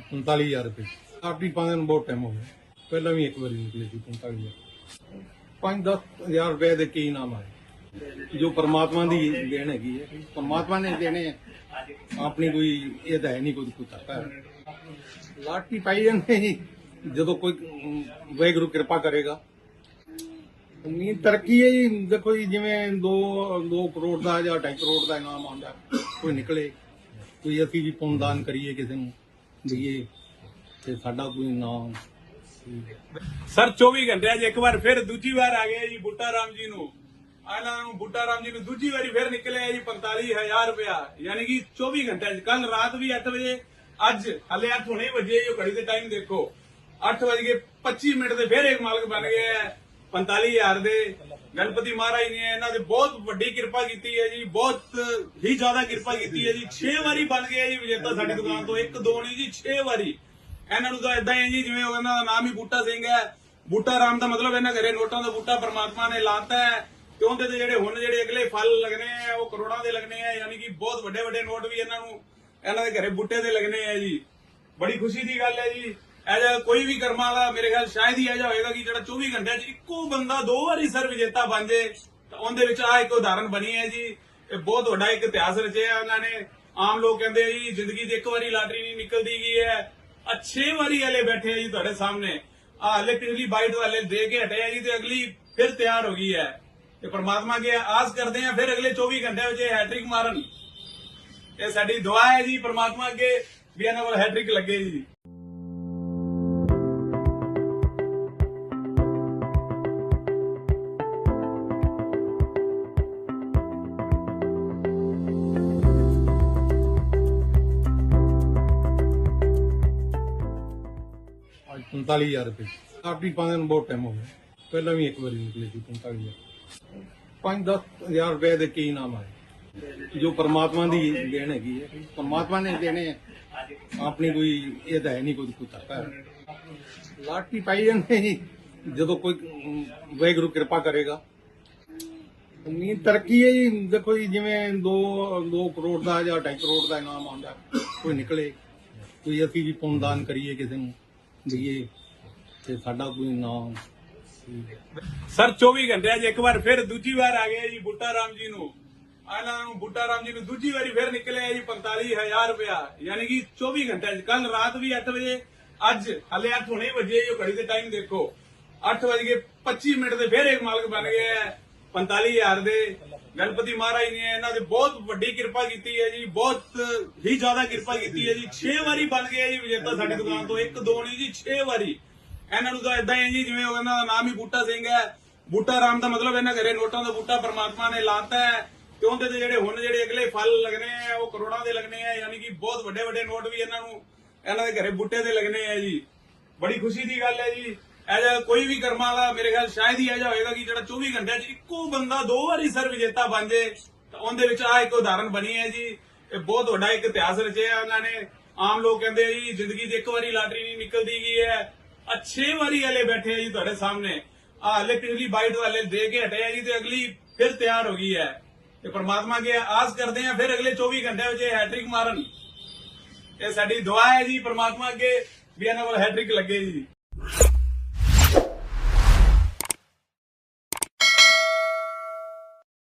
45000 ਰੁਪਏ। ਆਪਣੀ ਪਾਉਂਦੇ ਨੂੰ ਬਹੁਤ ਟਾਈਮ ਹੋ ਗਿਆ। ਪਹਿਲਾਂ ਵੀ ਇੱਕ ਵਾਰੀ ਨਿਕਲੇ ਸੀ 45000 5-10000 ਰੁਪਏ ਦੇ ਕੀ ਨਾਮ ਆਏ? ਜੋ ਪਰਮਾਤਮਾ ਦੀ ਦੇਣ ਹੈਗੀ ਹੈ। ਪਰਮਾਤਮਾ ਨੇ ਦੇਣੇ ਹੈ ਆਪਣੀ ਕੋਈ ਇਹ ਤਾਂ ਹੈ ਨਹੀਂ ਕੋਈ ਕੁੱਤਾ ਲਾਟੀ ਪਾਈ ਜਾਂਦੇ ਜਦੋਂ ਕੋਈ ਅਮ, ਵਾਹਿਗੁਰੂ ਕਿਰਪਾ ਕਰੇਗਾ। ਉਮੀਦ ਤਰੱਕੀ ਹੈ ਜੀ। ਦੇਖੋ ਜੀ ਜਿਵੇਂ 2 2 ਕਰੋੜ ਦਾ ਜਾਂ 2.5 ਕਰੋੜ ਦਾ ਇਨਾਮ ਆਉਂਦਾ ਕੋਈ ਨਿਕਲੇ। ਕੋਈ ਅਸੀਂ ਵੀ ਪੁੰਨਦਾਨ ਕਰੀਏ ਕਿਸੇ ਨੂੰ। ਦਈਏ ਤੇ ਸਾਡਾ ਕੋਈ ਨਾਮ ਸਰ 24 ਘੰਟਿਆਂ 'ਚ ਇੱਕ ਵਾਰ ਫਿਰ ਦੂਜੀ ਵਾਰ ਆ ਗਏ ਜੀ ਬੁੱਟਾ ਰਾਮ ਜੀ ਨੂੰ। ਇਹਨਾਂ ਨੂੰ ਬੁੱਟਾ ਰਾਮ ਜੀ ਨੂੰ ਦੂਜੀ ਵਾਰੀ ਫਿਰ ਨਿਕਲਿਆ ਜੀ 45000 ਰੁਪਇਆ। ਯਾਨੀ ਕਿ 24 ਘੰਟਿਆਂ 'ਚ ਕੱਲ ਰਾਤ ਵੀ 8 ਵਜੇ, ਅੱਜ ਹਲੇ 8 ਹੁਣੇ ਵਜੇ ਜੋ ਘੜੀ ਦੇ ਟਾਈਮ ਦੇਖੋ। 8 ਵਜੇ ਕੇ 25 ਮਿੰਟ ਦੇ ਫਿਰ ਇੱਕ ਮਾਲਕ ਬਣ ਗਿਆ। 45000 ਦੇ ਗਣਪਤੀ ਮਹਾਰਾਜ ਨੇ ਇਹਨਾਂ ਦੇ ਬਹੁਤ ਵੱਡੀ ਕਿਰਪਾ ਕੀਤੀ ਹੈ ਜੀ, ਬਹੁਤ ਹੀ ਜ਼ਿਆਦਾ ਕਿਰਪਾ ਕੀਤੀ ਹੈ ਜੀ। 6 ਵਾਰੀ ਬਣ ਗਏ ਜੀ ਵਿਜੇਤਾ ਸਾਡੀ ਦੁਕਾਨ ਤੋਂ, ਇੱਕ, ਦੋ ਨਹੀਂ ਜੀ 6 ਵਾਰੀ। ਇਹਨਾਂ ਨੂੰ ਤਾਂ ਇਦਾਂ ਹੀ ਜੀ, ਜਿਵੇਂ ਉਹਨਾਂ ਦਾ ਨਾਮ ਹੀ ਬੂਟਾ ਸਿੰਘ ਹੈ। ਬੂਟਾ ਰਾਮ ਦਾ ਮਤਲਬ ਇਹਨਾਂ ਘਰੇ ਨੋਟਾਂ ਦਾ ਬੂਟਾ ਪਰਮਾਤਮਾ ਨੇ ਲਾਤਾ ਹੈ। ਤੇ ਉਹਦੇ ਤੇ ਜਿਹੜੇ ਹੁਣ ਜਿਹੜੇ ਅਗਲੇ ਫਲ ਲੱਗਣੇ ਆ, ਉਹ ਕਰੋੜਾਂ ਦੇ ਲੱਗਣੇ ਆ, ਯਾਨੀ ਕਿ ਬਹੁਤ ਵੱਡੇ ਵੱਡੇ ਨੋਟ ਵੀ ਇਹਨਾਂ ਨੂੰ, ਇਹਨਾਂ ਦੇ ਘਰੇ ਬੂਟੇ ਦੇ ਲੱਗਣੇ ਆ ਜੀ। ਬੜੀ ਖੁਸ਼ੀ ਦੀ ਗੱਲ ਹੈ ਜੀ। ਇਹ ਕੋਈ ਵੀ ਕਰਮਾਂ ਵਾਲਾ ਮੇਰੇ ਖਿਆਲ ਸ਼ਾਇਦ ਹੀ ਇਹ ਹੋਏਗਾ ਕਿ ਜਿਹੜਾ 24 ਘੰਟਿਆਂ 'ਚ ਇੱਕੋ ਬੰਦਾ ਦੋ ਵਾਰੀ ਸਰ ਵਿਜੇਤਾ ਬਣ ਜੇ, ਤਾਂ ਉਹਦੇ ਵਿੱਚ ਆ ਇੱਕ ਉਦਾਹਰਨ ਬਣੀ ਹੈ ਜੀ। ਇਹ ਬਹੁਤ ਵੱਡਾ ਇੱਕ ਇਤਿਹਾਸ ਰਚਿਆ ਉਹਨਾਂ ਨੇ। ਆਮ ਲੋਕ ਕਹਿੰਦੇ ਆ ਜੀ, ਜ਼ਿੰਦਗੀ 'ਚ ਇੱਕ ਵਾਰੀ ਲਾਟਰੀ ਨਹੀਂ ਨਿਕਲਦੀ ਗਈ ਹੈ। ਆ 6 ਵਾਰੀ ਹਲੇ ਬੈਠੇ ਆ ਜੀ ਤੁਹਾਡੇ ਸਾਹਮਣੇ। ਆ ਹਲੇ ਪਿਛਲੀ ਬਾਈਟ ਵਾਲੇ ਦੇ ਕੇ ਹਟਿਆ ਜੀ ਤੇ ਅਗਲੀ ਫਿਰ ਤਿਆਰ ਹੋ ਗਈ ਹੈ। ਤੇ ਪ੍ਰਮਾਤਮਾ ਅੱਗੇ ਆਸ ਕਰਦੇ ਆ, ਫਿਰ ਅਗਲੇ 24 ਘੰਟਿਆਂ ਵਿੱਚ ਇਹ ਹੈਟ੍ਰਿਕ ਮਾਰਨ। ਇਹ ਸਾਡੀ ਦੁਆ ਹੈ ਜੀ ਪ੍ਰਮਾਤਮਾ ਅੱਗੇ ਵੀ ਇਹਨਾਂ ਕੋਲ ਹੈਟ੍ਰਿਕ ਲੱਗੇ ਜੀ। 45000 ਰੁਪਏ। ਆਪਣੀ ਪਾਉਂਦੇ ਨੂੰ ਬਹੁਤ ਟਾਈਮ ਹੋ ਗਿਆ। ਪਹਿਲਾਂ ਵੀ ਇੱਕ ਵਾਰੀ ਨਿਕਲੇ ਸੀ 45000 5-10000 ਰੁਪਏ ਦੇ ਕੀ ਨਾਮ ਆਏ? ਜੋ ਪਰਮਾਤਮਾ ਦੀ ਦੇਣ ਹੈਗੀ ਹੈ। ਪਰਮਾਤਮਾ ਨੇ ਦੇਣੇ ਹੈ ਆਪਣੀ ਕੋਈ ਇਹ ਤਾਂ ਹੈ ਨਹੀਂ ਕੋਈ ਕੁੱਤਾ ਲਾਟੀ ਪਾਈ ਜਾਂਦੇ ਜੀ। ਜਦੋਂ ਕੋਈ ਅਮ, ਵਾਹਿਗੁਰੂ ਕਿਰਪਾ ਕਰੇਗਾ। ਉਮੀਦ ਤਰੱਕੀ ਹੈ ਜੀ। ਦੇਖੋ ਜੀ ਜਿਵੇਂ 2 2 ਕਰੋੜ ਦਾ ਜਾਂ 2.5 ਕਰੋੜ ਦਾ ਇਨਾਮ ਆਉਂਦਾ ਕੋਈ ਨਿਕਲੇ। ਕੋਈ ਅਸੀਂ ਵੀ ਪੁੰਨਦਾਨ ਕਰੀਏ ਕਿਸੇ ਨੂੰ। ਦਈਏ ਤੇ ਸਾਡਾ ਕੋਈ ਨਾਮ ਸਰ 24 ਘੰਟਿਆਂ 'ਚ ਇੱਕ ਵਾਰ ਫਿਰ ਦੂਜੀ ਵਾਰ ਆ ਗਏ ਜੀ ਬੁੱਟਾ ਰਾਮ ਜੀ ਨੂੰ। ਇਹਨਾਂ ਨੂੰ ਬੁੱਟਾ ਰਾਮ ਜੀ ਨੂੰ ਦੂਜੀ ਵਾਰੀ ਫਿਰ ਨਿਕਲਿਆ ਜੀ 45000 ਰੁਪਇਆ। ਯਾਨੀ ਕਿ 24 ਘੰਟਿਆਂ 'ਚ ਕੱਲ ਰਾਤ ਵੀ 8 ਵਜੇ ਅੱਜ ਹਲੇ 8 ਹੁਣੇ ਵਜੇ ਜੋ ਘੜੀ ਦੇ ਟਾਈਮ ਦੇਖੋ। 8 ਵਜੇ ਕੇ 25 ਮਿੰਟ ਦੇ ਫਿਰ ਇੱਕ ਮਾਲਕ ਬਣ ਗਏ ਹੈ। 45000 ਦੇ ਗਣਪਤੀ ਮਹਾਰਾਜ ਨੇ ਇਹਨਾਂ ਦੇ ਬਹੁਤ ਵੱਡੀ ਕਿਰਪਾ ਕੀਤੀ ਹੈ ਜੀ, ਬਹੁਤ ਹੀ ਜ਼ਿਆਦਾ ਕਿਰਪਾ ਕੀਤੀ ਹੈ ਜੀ। 6 ਵਾਰੀ ਬਣ ਗਏ ਜੀ ਵਿਜੇਤਾ ਸਾਡੀ ਦੁਕਾਨ ਤੋਂ, ਇੱਕ, ਦੋ ਨਹੀਂ ਜੀ 6 ਵਾਰੀ। ਇਹਨਾਂ ਨੂੰ ਤਾਂ ਇਦਾਂ ਹੀ ਹੈ ਜੀ, ਜਿਵੇਂ ਉਹਨਾਂ ਦਾ ਨਾਮ ਹੀ ਬੂਟਾ ਸਿੰਘ ਹੈ। ਬੂਟਾ ਰਾਮ ਦਾ ਮਤਲਬ ਇਹਨਾਂ ਘਰੇ ਨੋਟਾਂ ਦਾ ਬੂਟਾ ਪਰਮਾਤਮਾ ਨੇ ਲਾਤਾ ਹੈ। ਤੇ ਉਹਦੇ ਤੇ ਜਿਹੜੇ ਹੁਣ ਜਿਹੜੇ ਅਗਲੇ ਫਲ ਲੱਗਣੇ ਆ, ਉਹ ਕਰੋੜਾਂ ਦੇ ਲੱਗਣੇ ਆ, ਯਾਨੀ ਕਿ ਬਹੁਤ ਵੱਡੇ ਵੱਡੇ ਨੋਟ ਵੀ ਇਹਨਾਂ ਨੂੰ, ਇਹਨਾਂ ਦੇ ਘਰੇ ਬੂਟੇ ਦੇ ਲੱਗਣੇ ਆ ਜੀ। ਬੜੀ ਖੁਸ਼ੀ ਦੀ ਗੱਲ ਹੈ ਜੀ। ਇਹ ਜਿਹਾ ਕੋਈ ਵੀ ਕਰਮਾਂ ਵਾਲਾ ਮੇਰੇ ਖਿਆਲ ਸ਼ਾਇਦ ਹੀ ਇਹ ਹੋਏਗਾ ਕਿ ਜਿਹੜਾ 24 ਘੰਟਿਆਂ 'ਚ ਇੱਕੋ ਬੰਦਾ ਦੋ ਵਾਰੀ ਸਰ ਬਣ ਜੇ, ਤਾਂ ਉਹਦੇ ਵਿੱਚ ਆ ਇੱਕ ਉਦਾਹਰਨ ਬਣੀ ਹੈ ਜੀ। ਇਹ ਬਹੁਤ ਵੱਡਾ ਇੱਕ ਇਤਿਹਾਸ ਰਚਿਆ ਉਹਨਾਂ ਨੇ। ਆਮ ਲੋਕ ਕਹਿੰਦੇ ਆ ਜੀ, ਜ਼ਿੰਦਗੀ 'ਚ ਇੱਕ ਵਾਰੀ ਲਾਟਰੀ ਨਹੀਂ ਨਿਕਲਦੀ ਗਈ ਹੈ। ਆ 6 ਵਾਰੀ ਹਲੇ ਬੈਠੇ ਆ ਜੀ ਤੁਹਾਡੇ ਸਾਹਮਣੇ। ਆ ਹਲੇ ਪਿਛਲੀ ਬਾਈਟ ਵਾਲੇ ਦੇ ਕੇ ਹਟਿਆ ਜੀ ਤੇ ਅਗਲੀ ਫਿਰ ਤਿਆਰ ਹੋ ਗਈ ਹੈ। ਤੇ ਪ੍ਰਮਾਤਮਾ ਅੱਗੇ ਆਸ ਕਰਦੇ ਆ, ਫਿਰ ਅਗਲੇ 24 ਘੰਟਿਆਂ ਵਿੱਚ ਇਹ ਹੈਟ੍ਰਿਕ ਮਾਰਨ। ਇਹ ਸਾਡੀ ਦੁਆ ਹੈ ਜੀ ਪ੍ਰਮਾਤਮਾ ਅੱਗੇ ਵੀ ਇਹਨਾਂ ਵੱਲ ਹੈਟ੍ਰਿਕ ਲੱਗੇ ਜੀ।